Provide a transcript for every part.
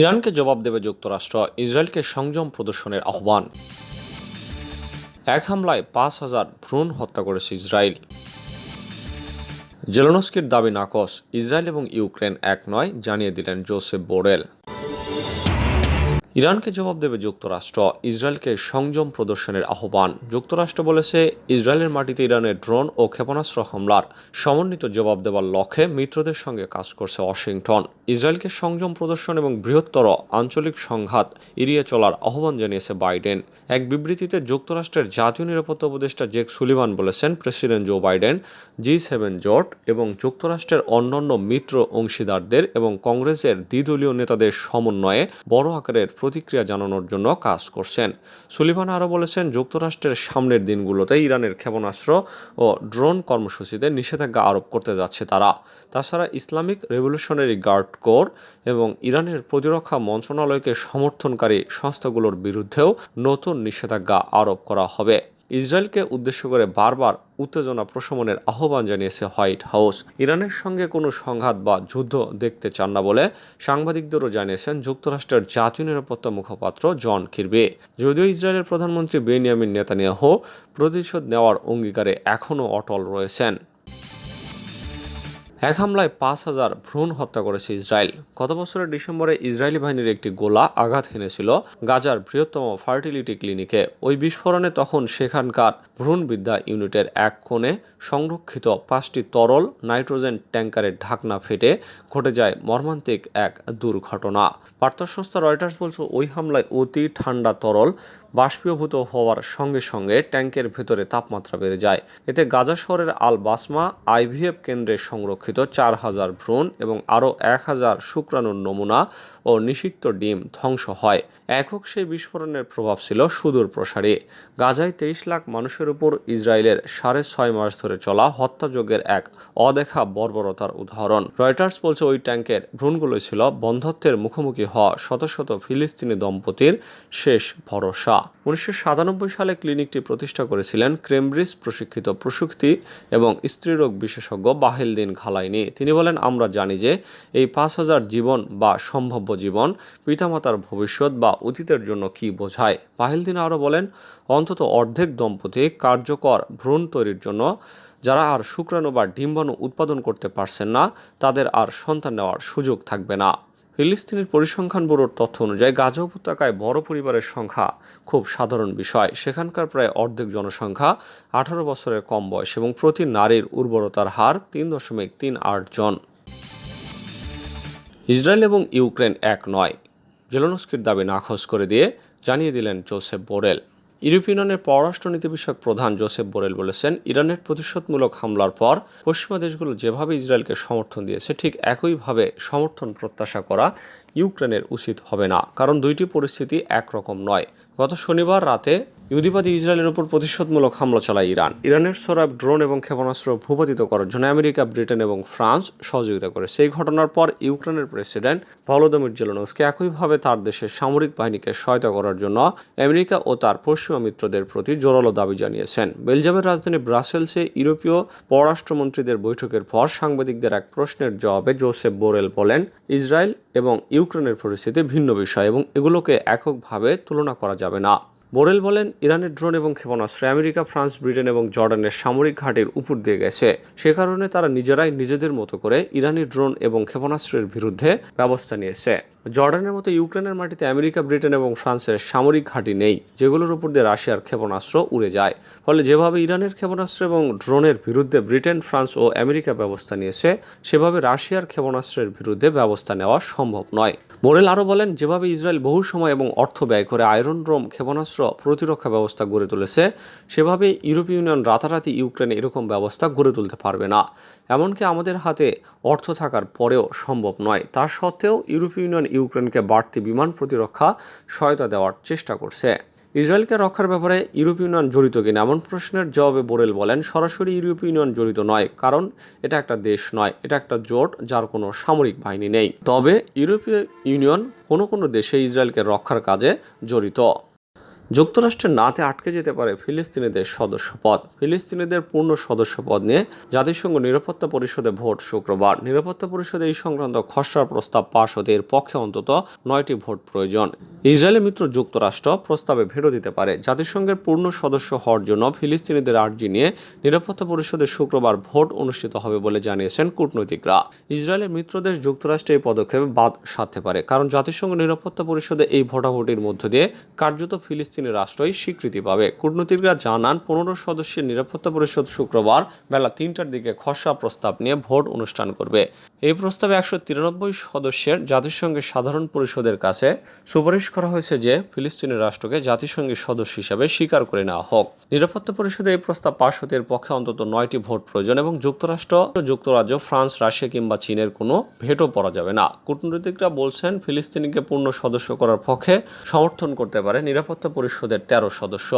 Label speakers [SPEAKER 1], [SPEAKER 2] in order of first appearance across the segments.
[SPEAKER 1] ইরানকে জবাব দেবে যুক্তরাষ্ট্র ইসরায়েলকে সংযম প্রদর্শনের আহ্বান এক হামলায় পাঁচ হাজার ভ্রূণ হত্যা করেছে ইসরায়েল জেলনস্কির দাবি নাকস ইসরায়েল এবং ইউক্রেন এক নয় জানিয়ে দিলেন জোসেফ বোরেল ইরানকে জবাব দেবে যুক্তরাষ্ট্র ইসরায়েলকে সংযম প্রদর্শনের আহ্বান যুক্তরাষ্ট্র বলেছে ইসরায়েলের মাটিতে ইরানের ড্রোন ও ক্ষেপণাস্ত্র হামলার সমন্বিত জবাব দেওয়ার লক্ষ্যে মিত্রদের সঙ্গে কাজ করছে ওয়াশিংটন ইসরায়েলকে সংযম প্রদর্শন এবং বৃহত্তর আঞ্চলিক সংঘাত এড়িয়ে চলার আহ্বান জানিয়েছে বাইডেন এক বিবৃতিতে যুক্তরাষ্ট্রের জাতীয় নিরাপত্তা উপদেষ্টা জেক সুলিভান বলেছেন president Joe Biden G seven জোট এবং যুক্তরাষ্ট্রের অন্যান্য মিত্র অংশীদারদের এবং কংগ্রেসের দ্বিদলীয় নেতাদের সমন্বয়ে বড় আকারের প্রতিক্রিয়া জানানোর জন্য কাজ করছেন সুলিভান আরও বলেছেন যুক্তরাষ্ট্রের সামনের দিনগুলোতে ইরানের ক্ষেপণাস্ত্র ও ড্রোন কর্মসূচিতে নিষেধাজ্ঞা আরোপ করতে যাচ্ছে তারা তাছাড়া ইসলামিক রেভলিউশনারি গার্ড কোর এবং ইরানের প্রতিরক্ষা মন্ত্রণালয়কে সমর্থনকারী সংস্থাগুলোর বিরুদ্ধেও নতুন নিষেধাজ্ঞা আরোপ করা হবে ইসরায়েলকে উদ্দেশ্য করে বারবার উত্তেজনা প্রশমনের আহ্বান জানিয়েছে হোয়াইট হাউস ইরানের সঙ্গে কোনো সংঘাত বা যুদ্ধ দেখতে চান না বলে সাংবাদিকদেরও জানিয়েছেন যুক্তরাষ্ট্রের জাতীয় নিরাপত্তা মুখপাত্র জন খিরবে যদিও ইসরায়েলের প্রধানমন্ত্রী বেনিয়ামিন নেতানিয়াহ প্রতিশোধ নেওয়ার অঙ্গীকারে এখনও অটল রয়েছেন এক হামলায় পাঁচ হাজার ভ্রূণ হত্যা করেছে ইসরায়েল গত বছরের ডিসেম্বরে ইসরায়েলি বাহিনীর একটি গোলা আঘাত হেনেছিল গাজার বৃহত্তম ফার্টিলিটি ক্লিনিকে ওই বিস্ফোরণে তখন সেখানকার ভ্রূণবিদ্যা ইউনিটের এক কোণে সংরক্ষিত পাঁচটি তরল নাইট্রোজেন ট্যাঙ্কারের ঢাকনা ফেটে ঘটে যায় মর্মান্তিক এক দুর্ঘটনা বার্তা সংস্থা রয়টার্স বলছে ওই হামলায় অতি ঠান্ডা তরল বাষ্পীভূত হওয়ার সঙ্গে সঙ্গে ট্যাঙ্কের ভেতরে তাপমাত্রা বেড়ে যায় এতে গাজা শহরের আল বাসমা আইভিএফ কেন্দ্রে সংরক্ষিত চার হাজার ভ্রূণ এবং আরও এক হাজার শুক্রাণুর নমুনা ও নিষিক্ত ডিম ধ্বংস হয় একক সেই বিস্ফোরণের প্রভাব ছিল সুদূর প্রসারী গাজায় তেইশ লাখ মানুষের উপর ইসরায়েলের সাড়ে ছয় মাস ধরে চলা হত্যাযজ্ঞের এক অদেখা বর্বরতার উদাহরণ রয়টার্স বলছে ওই ট্যাঙ্কের ভ্রূণগুলো ছিল বন্ধত্বের মুখোমুখি হওয়া শত শত ফিলিস্তিনি দম্পতির শেষ ভরসা উনিশশো সালে ক্লিনিকটি প্রতিষ্ঠা করেছিলেন ক্রেমব্রিজ প্রশিক্ষিত প্রসূক্তি এবং স্ত্রীরোগ বিশেষজ্ঞ বাহেলদিন ঘালাইনি তিনি বলেন আমরা জানি যে এই পাঁচ হাজার জীবন বা সম্ভাব্য জীবন পিতামাতার ভবিষ্যৎ বা অতীতের জন্য কি বোঝায় বাহেলদিন আরও বলেন অন্তত অর্ধেক দম্পতি কার্যকর ভ্রূণ তৈরির জন্য যারা আর শুক্রাণু বা ডিম্বাণু উৎপাদন করতে পারছেন না তাদের আর সন্তান নেওয়ার সুযোগ থাকবে না ফিলিস্তিনের পরিসংখ্যান ব্যুরোর তথ্য অনুযায়ী গাজা উপত্যকায় বড় পরিবারের সংখ্যা খুব সাধারণ বিষয় সেখানকার প্রায় অর্ধেক জনসংখ্যা আঠারো বছরের কম বয়স এবং প্রতি নারীর উর্বরতার হার তিন দশমিক তিন আট জন ইসরায়েল এবং ইউক্রেন এক নয় জেলনস্কির দাবি নাকচ করে দিয়ে জানিয়ে দিলেন জোসেফ বোরেল ইউরোপীয় ইউনিয়নের পররাষ্ট্রনীতি বিষয়ক প্রধান জোসেফ বোরেল বলেছেন ইরানের প্রতিশোধমূলক হামলার পর পশ্চিমা দেশগুলো যেভাবে ইসরায়েলকে সমর্থন দিয়েছে ঠিক একইভাবে সমর্থন প্রত্যাশা করা ইউক্রেনের উচিত হবে না কারণ দুইটি পরিস্থিতি একরকম নয় গত শনিবার রাতে ইহুদিবাদী ইসরায়েলের ওপর প্রতিশোধমূলক হামলা চালায় ইরান ইরানের সরাব ড্রোন এবং ক্ষেপণাস্ত্র ভূপাতিত করার জন্য আমেরিকা ব্রিটেন এবং ফ্রান্স সহযোগিতা করে সেই ঘটনার পর ইউক্রেনের প্রেসিডেন্ট ভলোদমির জেলনস্কি একইভাবে তার দেশের সামরিক বাহিনীকে সহায়তা করার জন্য আমেরিকা ও তার পশ্চিমা মিত্রদের প্রতি জোরালো দাবি জানিয়েছেন বেলজিয়ামের রাজধানী ব্রাসেলসে ইউরোপীয় পররাষ্ট্রমন্ত্রীদের বৈঠকের পর সাংবাদিকদের এক প্রশ্নের জবাবে জোসেফ বোরেল বলেন ইসরায়েল এবং ইউক্রেনের পরিস্থিতি ভিন্ন বিষয় এবং এগুলোকে এককভাবে তুলনা করা যাবে না বোরেল বলেন ইরানের ড্রোন এবং ক্ষেপণাস্ত্র আমেরিকা ফ্রান্স ব্রিটেন এবং জর্ডানের সামরিক ঘাটের উপর দিয়ে গেছে সে কারণে তারা নিজেরাই নিজেদের মতো করে ইরানি ড্রোন এবং ক্ষেপণাস্ত্রের বিরুদ্ধে ব্যবস্থা নিয়েছে জর্ডানের মতো ইউক্রেনের মাটিতে আমেরিকা ব্রিটেন এবং ফ্রান্সের সামরিক ঘাঁটি নেই যেগুলোর উপর দিয়ে রাশিয়ার ক্ষেপণাস্ত্র উড়ে যায় ফলে যেভাবে ইরানের ক্ষেপণাস্ত্র এবং ড্রোনের বিরুদ্ধে ব্রিটেন ফ্রান্স ও আমেরিকা ব্যবস্থা নিয়েছে সেভাবে রাশিয়ার ক্ষেপণাস্ত্রের বিরুদ্ধে ব্যবস্থা নেওয়া সম্ভব নয় বোরেল আরও বলেন যেভাবে ইসরায়েল বহু সময় এবং অর্থ ব্যয় করে আয়রন রোম ক্ষেপণাস্ত্র প্রতিরক্ষা ব্যবস্থা গড়ে তুলেছে সেভাবে ইউরোপীয় ইউনিয়ন রাতারাতি ইউক্রেনে এরকম ব্যবস্থা গড়ে তুলতে পারবে না এমনকি আমাদের হাতে অর্থ থাকার পরেও সম্ভব নয় তার সত্ত্বেও ইউরোপীয় ইউনিয়ন ইউক্রেনকে বাড়তি বিমান প্রতিরক্ষা সহায়তা দেওয়ার চেষ্টা করছে ইসরায়েলকে রক্ষার ব্যাপারে ইউরোপীয় ইউনিয়ন জড়িত কিনা এমন প্রশ্নের জবাবে বোরেল বলেন সরাসরি ইউরোপীয় ইউনিয়ন জড়িত নয় কারণ এটা একটা দেশ নয় এটা একটা জোট যার কোনো সামরিক বাহিনী নেই তবে ইউরোপীয় ইউনিয়ন কোনো কোনো দেশে ইসরায়েলকে রক্ষার কাজে জড়িত যুক্তরাষ্ট্রের নাতে আটকে যেতে পারে ফিলিস্তিনিদের সদস্যপদ ফিলিস্তিনিদের পূর্ণ সদস্যপদ নিয়ে জাতিসংঘ নিরাপত্তা পরিষদে ভোট শুক্রবার নিরাপত্তা পরিষদে এই সংক্রান্ত খসড়া প্রস্তাব পাশ হতে এর পক্ষে অন্তত নয়টি ভোট প্রয়োজন ইসরায়েলের মিত্র যুক্তরাষ্ট্র প্রস্তাবে ভেটো দিতে পারে জাতিসংঘের পূর্ণ সদস্য হওয়ার জন্য ফিলিস্তিনিদের আর্জি নিয়ে নিরাপত্তা পরিষদে শুক্রবার ভোট অনুষ্ঠিত হবে বলে জানিয়েছেন কূটনৈতিকরা ইসরায়েলের মিত্রদেশ যুক্তরাষ্ট্রে এই পদক্ষেপে বাদ সাধতে পারে কারণ জাতিসংঘ নিরাপত্তা পরিষদে এই ভোটাভুটির মধ্য দিয়ে কার্যত ফিলিস্তিন ফিলিস্তিনি রাষ্ট্রই স্বীকৃতি পাবে কূটনীতিকরা জানান পনেরো সদস্যের নিরাপত্তা পরিষদ শুক্রবার বেলা তিনটার দিকে খসড়া প্রস্তাব নিয়ে ভোট অনুষ্ঠান করবে এই প্রস্তাবে একশো তিরানব্বই সদস্যের জাতিসংঘের সাধারণ পরিষদের কাছে সুপারিশ করা হয়েছে যে ফিলিস্তিনি রাষ্ট্রকে জাতিসংঘের সদস্য হিসাবে স্বীকার করে নেওয়া হোক নিরাপত্তা পরিষদে এই প্রস্তাব পাশ হতে পক্ষে অন্তত নয়টি ভোট প্রয়োজন এবং যুক্তরাষ্ট্র যুক্তরাজ্য ফ্রান্স রাশিয়া কিংবা চীনের কোনো ভেটও পড়া যাবে না কূটনৈতিকরা বলছেন ফিলিস্তিনিকে পূর্ণ সদস্য করার পক্ষে সমর্থন করতে পারে নিরাপত্তা পরিষদের তেরো সদস্য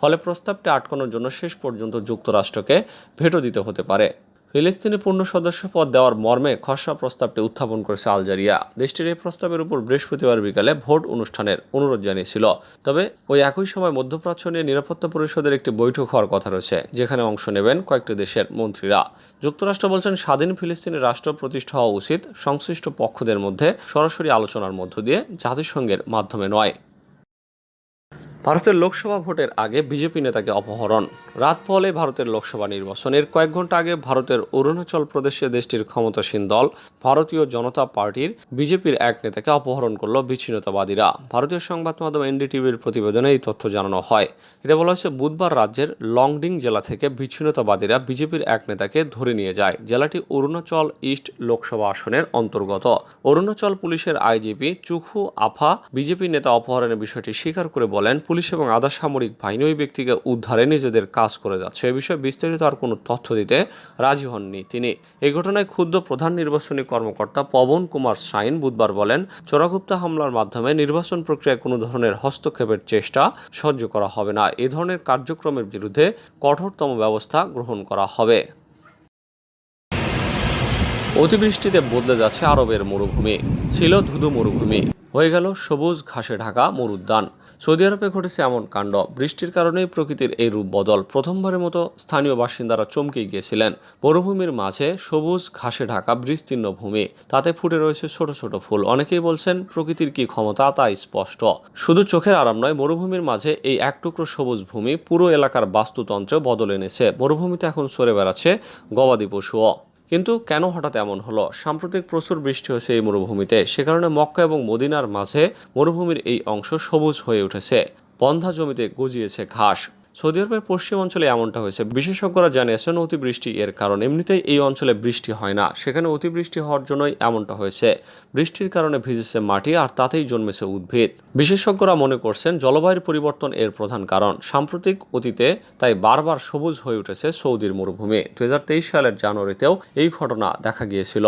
[SPEAKER 1] ফলে প্রস্তাবটি আটকানোর জন্য শেষ পর্যন্ত যুক্তরাষ্ট্রকে ভেটো দিতে হতে পারে ফিলিস্তিনি পূর্ণ সদস্য পদ দেওয়ার মর্মে খসড়া প্রস্তাবটি উত্থাপন করেছে আলজেরিয়া দেশটির এই প্রস্তাবের উপর বৃহস্পতিবার বিকালে ভোট অনুষ্ঠানের অনুরোধ জানিয়েছিল তবে ওই একই সময় মধ্যপ্রাচ্য নিয়ে নিরাপত্তা পরিষদের একটি বৈঠক হওয়ার কথা রয়েছে যেখানে অংশ নেবেন কয়েকটি দেশের মন্ত্রীরা যুক্তরাষ্ট্র বলছেন স্বাধীন ফিলিস্তিনি রাষ্ট্র প্রতিষ্ঠা হওয়া উচিত সংশ্লিষ্ট পক্ষদের মধ্যে সরাসরি আলোচনার মধ্য দিয়ে জাতিসংঘের মাধ্যমে নয় ভারতের লোকসভা ভোটের আগে বিজেপি নেতাকে অপহরণ রাত পলে ভারতের লোকসভা নির্বাচনের কয়েক ঘন্টা আগে ভারতের অরুণাচল প্রদেশে দেশটির ক্ষমতাসীন দল ভারতীয় জনতা পার্টির বিজেপির এক নেতাকে অপহরণ করল বিচ্ছিন্নতাবাদীরা ভারতীয় সংবাদ মাধ্যম এনডিটিভির প্রতিবেদনে এই তথ্য জানানো হয় এতে বলা হয়েছে বুধবার রাজ্যের লংডিং জেলা থেকে বিচ্ছিন্নতাবাদীরা বিজেপির এক নেতাকে ধরে নিয়ে যায় জেলাটি অরুণাচল ইস্ট লোকসভা আসনের অন্তর্গত অরুণাচল পুলিশের আইজিপি চুখু আফা বিজেপি নেতা অপহরণের বিষয়টি স্বীকার করে বলেন পুলিশ এবং আধা সামরিক বাহিনী ওই ব্যক্তিকে উদ্ধারে নিজেদের কাজ করে যাচ্ছে এ বিষয়ে বিস্তারিত আর কোনো তথ্য দিতে রাজি হননি তিনি এই ঘটনায় ক্ষুদ্র প্রধান নির্বাচনী কর্মকর্তা পবন কুমার সাইন বুধবার বলেন চোরাগুপ্তা হামলার মাধ্যমে নির্বাচন প্রক্রিয়ায় কোনো ধরনের হস্তক্ষেপের চেষ্টা সহ্য করা হবে না এ ধরনের কার্যক্রমের বিরুদ্ধে কঠোরতম ব্যবস্থা গ্রহণ করা হবে অতিবৃষ্টিতে বদলে যাচ্ছে আরবের মরুভূমি ছিল ধুধু মরুভূমি হয়ে গেল সবুজ ঘাসে ঢাকা মরুদ্যান সৌদি আরবে ঘটেছে এমন কাণ্ড বৃষ্টির কারণেই প্রকৃতির এই রূপ বদল প্রথমবারের মতো স্থানীয় বাসিন্দারা চমকে গিয়েছিলেন মরুভূমির মাঝে সবুজ ঘাসে ঢাকা বিস্তীর্ণ ভূমি তাতে ফুটে রয়েছে ছোট ছোট ফুল অনেকেই বলছেন প্রকৃতির কি ক্ষমতা তা স্পষ্ট শুধু চোখের আরাম নয় মরুভূমির মাঝে এই এক টুকরো সবুজ ভূমি পুরো এলাকার বাস্তুতন্ত্র বদল এনেছে মরুভূমিতে এখন সরে বেড়াচ্ছে গবাদি পশুও কিন্তু কেন হঠাৎ এমন হলো সাম্প্রতিক প্রচুর বৃষ্টি হয়েছে এই মরুভূমিতে সে কারণে মক্কা এবং মদিনার মাঝে মরুভূমির এই অংশ সবুজ হয়ে উঠেছে বন্ধা জমিতে গজিয়েছে ঘাস সৌদি আরবের পশ্চিম অঞ্চলে এমনটা হয়েছে বিশেষজ্ঞরা জানিয়েছেন অতিবৃষ্টি এর কারণ এমনিতেই এই অঞ্চলে বৃষ্টি হয় না সেখানে অতিবৃষ্টি হওয়ার জন্যই এমনটা হয়েছে বৃষ্টির কারণে ভিজেছে মাটি আর তাতেই জন্মেছে উদ্ভিদ বিশেষজ্ঞরা মনে করছেন জলবায়ুর পরিবর্তন এর প্রধান কারণ সাম্প্রতিক অতীতে তাই বারবার সবুজ হয়ে উঠেছে সৌদির মরুভূমি দু সালের জানুয়ারিতেও এই ঘটনা দেখা গিয়েছিল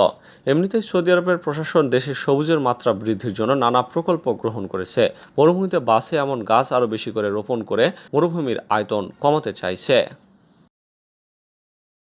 [SPEAKER 1] এমনিতেই সৌদি আরবের প্রশাসন দেশে সবুজের মাত্রা বৃদ্ধির জন্য নানা প্রকল্প গ্রহণ করেছে মরুভূমিতে বাসে এমন গাছ আরও বেশি করে রোপণ করে মরুভূমির আয়তন কমাতে চাইছে